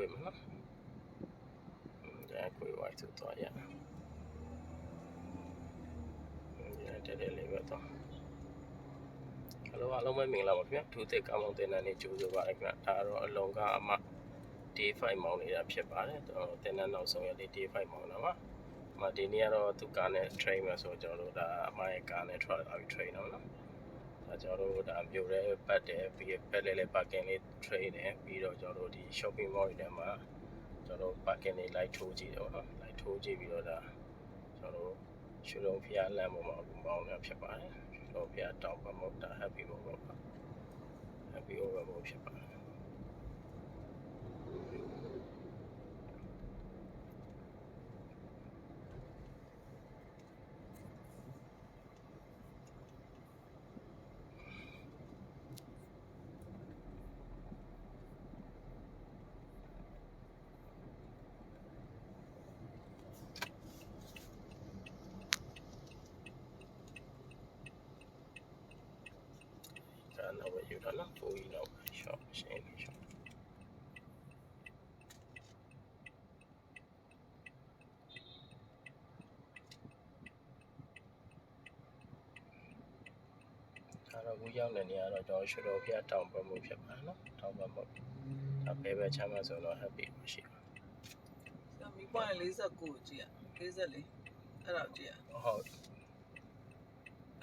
ကွေးမှာနော်ဒါကွေးဝိုက်ဆိုတော့ရဒီတဲ့လေးပဲတော့ဟယ်လိုအားလုံးပဲမင်္ဂလာပါခင်ဗျာသူသစ်ကောင်းကောင်းတင်တဲ့နေ့ကြိုးဆိုပါရခင်ဗျာဒါတော့အလုံးကအမ D5 မောင်းနေတာဖြစ်ပါတယ်တော့တင်တဲ့နောက်ဆုံးရလေး D5 မောင်းတာပါမဒီနေ့ကတော့သူကားနဲ့ train မှာဆိုကျွန်တော်တို့ဒါအမရဲ့ကားနဲ့ travel ပြီး train တော့နော်ဒါ ကျွန်တော်တို့ဒါမြို့ရဲပတ်တယ်ပြီးပက်လဲလဲ parking လေး train တယ်ပြီးတော့ကျွန်တော်တို့ဒီ shopping mall တွေထဲမှာကျွန်တော်တို့ parking လေး light ထိုးကြည့်တယ်ပေါ့နော် light ထိုးကြည့်ပြီးတော့ဒါကျွန်တော်တို့ရွှေလုံးဖျားလမ်းပေါ်မှာအခုမောင်းနေတာဖြစ်ပါတယ်ရွှေလုံးဖျားတောင်ပမုတ်တာ happy ဘောပေါ့ happy over ဘောဖြစ်ပါတယ် ဒါ နောက်ပဲယူတာနော်ပိုးကြီးတော့ရှော့ရှင်းရှော့ဒါတော့ဘူးရောက်တဲ့နေရာတော့ကျွန်တော်ရွှေတော်ပြတောင်ပတ်မှုဖြစ်ပါနော်တောင်ပတ်မှုဒါပဲပဲချမ်းသာဆိုတော့ happy ရှိပါ။ဒါမီပွိုင်း49ကြည့်ရ။44အဲ့ဒါကြည့်ရဟုတ်။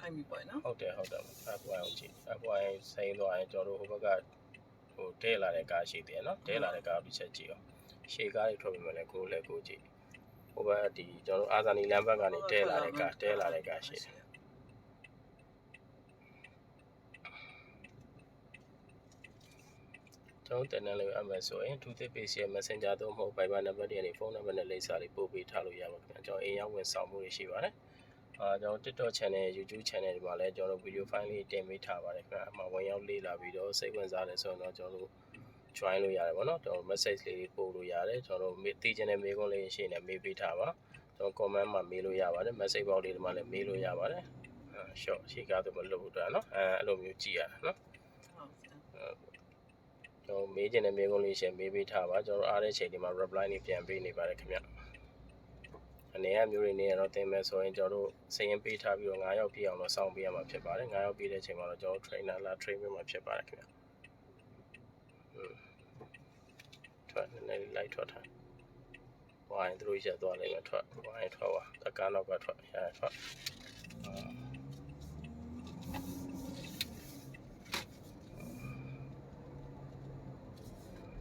အိုင်မီပွိုင်းနော်ဟုတ်တယ်ဟုတ်တယ်အပွိုင်းအောင်ကြည့်အပွိုင်းစိမ့်သွားရင်ကျွန်တော်တို့ဟိုဘက်ကဟိုတဲလာတဲ့ကားရှိတယ်နော်တဲလာတဲ့ကားတစ်ချက်ကြည့်အောင်ရှေ့ကားတွေထွက်ပြီးမှလည်းကိုယ်လည်းကိုယ်ကြည့်ဟိုဘက်ဒီကျွန်တော်တို့အာဇာနီလမ်းဘက်ကနေတဲလာတဲ့ကားတဲလာတဲ့ကားရှိတယ်ကျွန်တော်တင်တယ်လို့အမှဆိုရင်သူသစ်ပေးစီရဲ့ Messenger သို့မဟုတ် Viber နံပါတ်တွေနဲ့ဖုန်းနံပါတ်နဲ့လိပ်စာလေးပို့ပေးထားလို့ရပါခင်ဗျာကျွန်တော်အိမ်ရောက်ဝင်ဆောင်မှုတွေရှိပါတယ် အာကျွန်တော် TikTok channel YouTube channel တွေမှာလည်းကျွန်တော် video file လေးတင်ပေးထားပါတယ်ခင်ဗျာအမှဝင်ရောက်လေ့လာပြီးတော့စိတ်ဝင်စားတယ်ဆိုရင်တော့ကျွန်တော်တို့ join လို့ရတယ်ဗောနော်ကျွန်တော် message လေးတွေပို့လို့ရတယ်ကျွန်တော်တို့မေးသိချင်တဲ့မေးခွန်းလေးရှိနေမေးပေးထားပါကျွန်တော် comment မှာမေးလို့ရပါတယ် message box လေးတွေမှာလည်းမေးလို့ရပါတယ်အဲ short ရှေ့ကားတော့မလုပ်ဘူးတော့နော်အဲအဲ့လိုမျိုးကြည့်ရတာနော်။ဟုတ်ကဲ့ကျွန်တော်မေးချင်တဲ့မေးခွန်းလေးရှင်မေးပေးထားပါကျွန်တော်အားတဲ့ချိန်ဒီမှာ reply နေပြန်ပေးနေပါတယ်ခင်ဗျ အနေအမျိုးတွေနေရတော့တင်မယ်ဆိုရင်ကျွန်တော်တို့စရင်ပေးထားပြီးတော့9ရောက်ပြည့်အောင်တော့စောင့်ပေးရမှာဖြစ်ပါတယ်9ရောက်ပြည့်တဲ့ချိန်မှာတော့ကျွန်တော် trainer လာ train ပေးမှာဖြစ်ပါတယ်ခင်ဗျထွက်နေနေလိုက်ထွက်ထားဝိုင်းသူတို့ရက်သွားလိမ့်မယ်ထွက်ဝိုင်းထွက်ပါတကားနောက်ကထွက်ရထွက်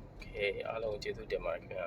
โอเคအားလုံးကျေးဇူးတင်ပါတယ်ခင်ဗျာ